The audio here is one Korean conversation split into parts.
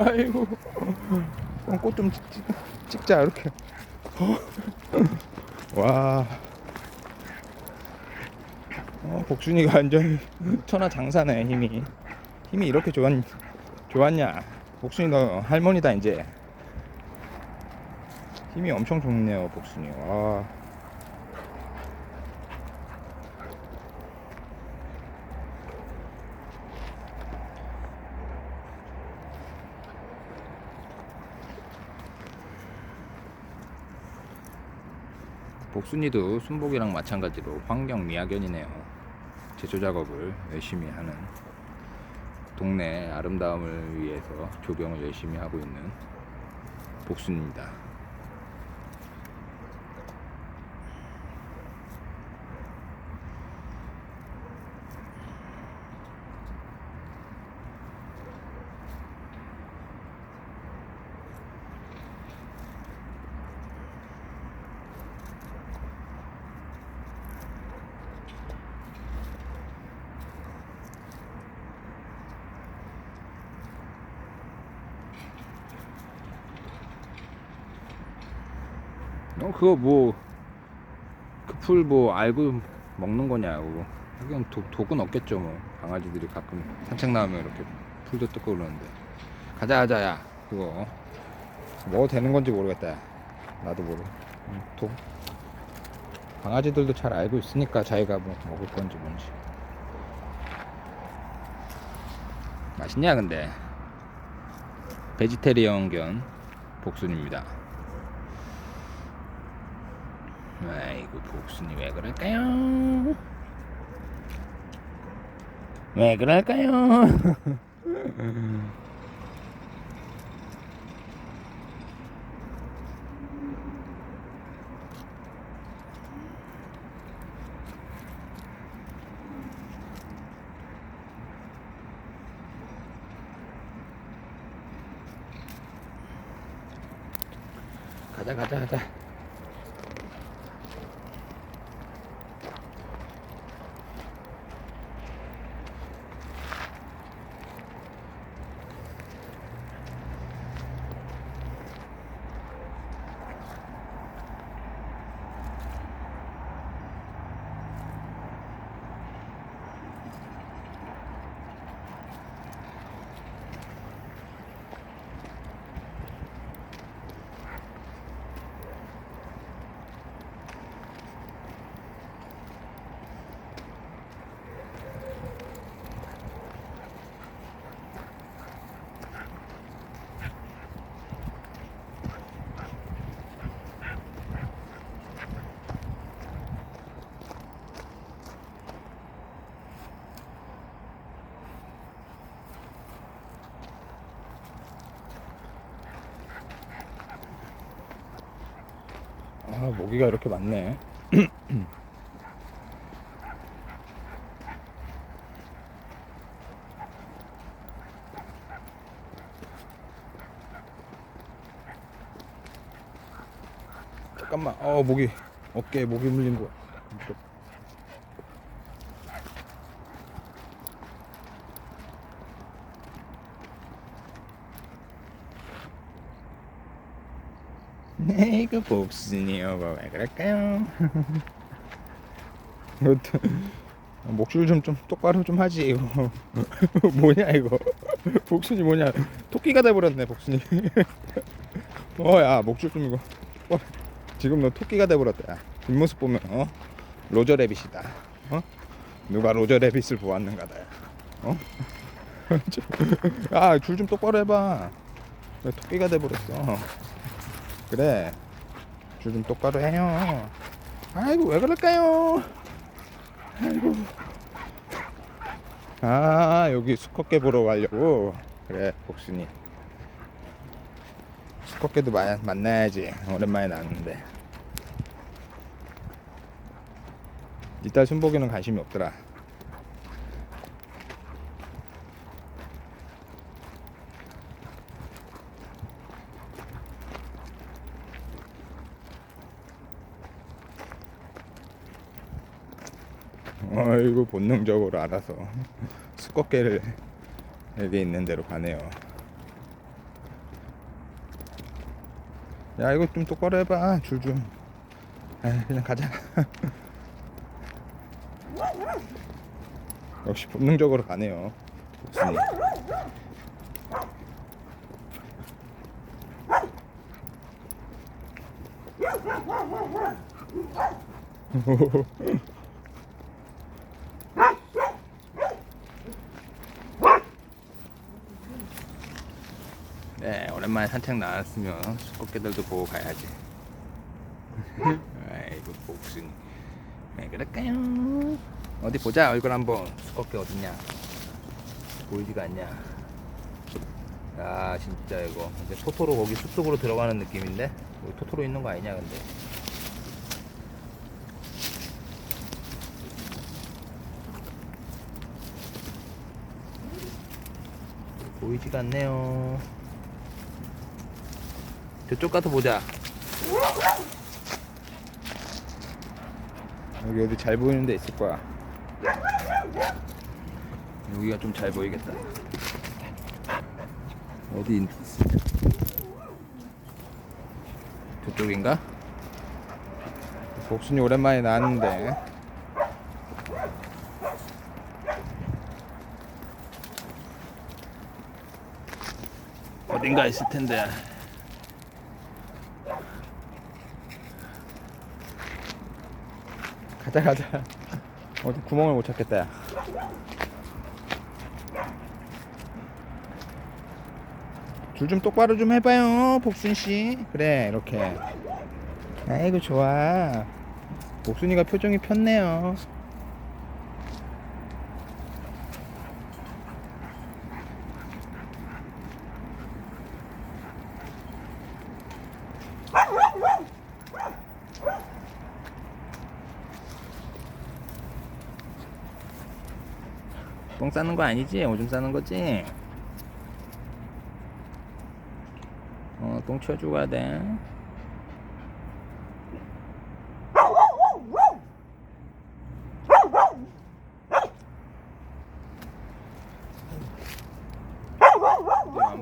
아이고. 꽃 좀 찍자 이렇게. 와. 어, 복순이가 완전히 천하장사네 힘이. 힘이 이렇게 좋았, 좋았냐? 복순이 너 할머니다 이제. 힘이 엄청 좋네요 복순이. 와. 복순이도 순복이랑 마찬가지로 환경 미화견이네요. 제조 작업을 열심히 하는 동네 아름다움을 위해서 조경을 열심히 하고 있는 복순입니다. 어 그거 뭐 그 풀 뭐 알고 먹는 거냐고. 하긴 독, 독은 없겠죠 뭐. 강아지들이 가끔 산책 나오면 이렇게 풀도 뜯고 그러는데. 가자 가자 야. 그거. 먹어도 되는 건지 모르겠다 야. 나도 모르. 응, 독. 강아지들도 잘 알고 있으니까 자기가 뭐 먹을 건지 뭔지. 맛있냐 근데? 베지테리언견 복순입니다 아이고 복순이 왜 그럴까요? 왜 그럴까요? 가자 가자 가자 아 모기가 이렇게 많네. 잠깐만. 어 모기. 어깨에 모기 물린 거야 네, 이거 복순이요. 왜 그럴까요? 이것도 목줄 좀, 좀 똑바로 좀 하지 이거. 뭐냐 이거. 복순이 뭐냐. 토끼가 돼버렸네 복순이. 어야 목줄 좀 이거. 어, 지금 너 토끼가 돼버렸다. 야. 뒷모습 보면 어? 로저 레빗이다. 어? 누가 로저 레빗을 보았는가다. 야. 어? 아줄 좀 똑바로 해봐. 왜 토끼가 돼버렸어? 그래 줄좀 똑바로 해요. 아이고 왜 그럴까요? 아이고. 아 여기 수컷개 보러 가려고. 그래 복순이. 수컷개도 마, 만나야지. 오랜만에 나왔는데. 이딸 순복이는 관심이 없더라 아이고 본능적으로 알아서 수컷개를 여기 있는 대로 가네요 야 이거 좀 똑바로 해봐 줄 좀. 아 그냥 가자. 역시 본능적으로 가네요. 복순이. 네, 오랜만에 산책 나왔으면 수컷개들도 보고 가야지. 아이고 복순이. 왜 그럴까요? 어디 보자 얼굴 한번. 수컷개 어딨냐? 보이지가 않냐? 야 진짜 이거 이제 토토로 거기 숲속으로 들어가는 느낌인데 여기 토토로 있는 거 아니냐 근데? 보이지가 않네요. 저쪽 가서 보자. 여기 어디 잘 보이는 데 있을 거야. 여기가 좀 잘 보이겠다. 어디 있... 저쪽인가? 복순이 오랜만에 나왔는데 어딘가 있을 텐데. 가자 가자. 어디 구멍을 못 찾겠다. 야. 줄 좀 똑바로 좀 해봐요, 복순 씨. 그래 이렇게. 아이고 좋아. 복순이가 표정이 폈네요. 똥 싸는 거 아니지? 오줌 싸는 거지? 어, 똥 가야 돼.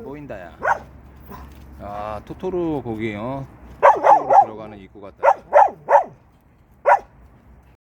보인다, 야. 아, 토토로 거기, 어? 토토로 들어가는 입구 같다.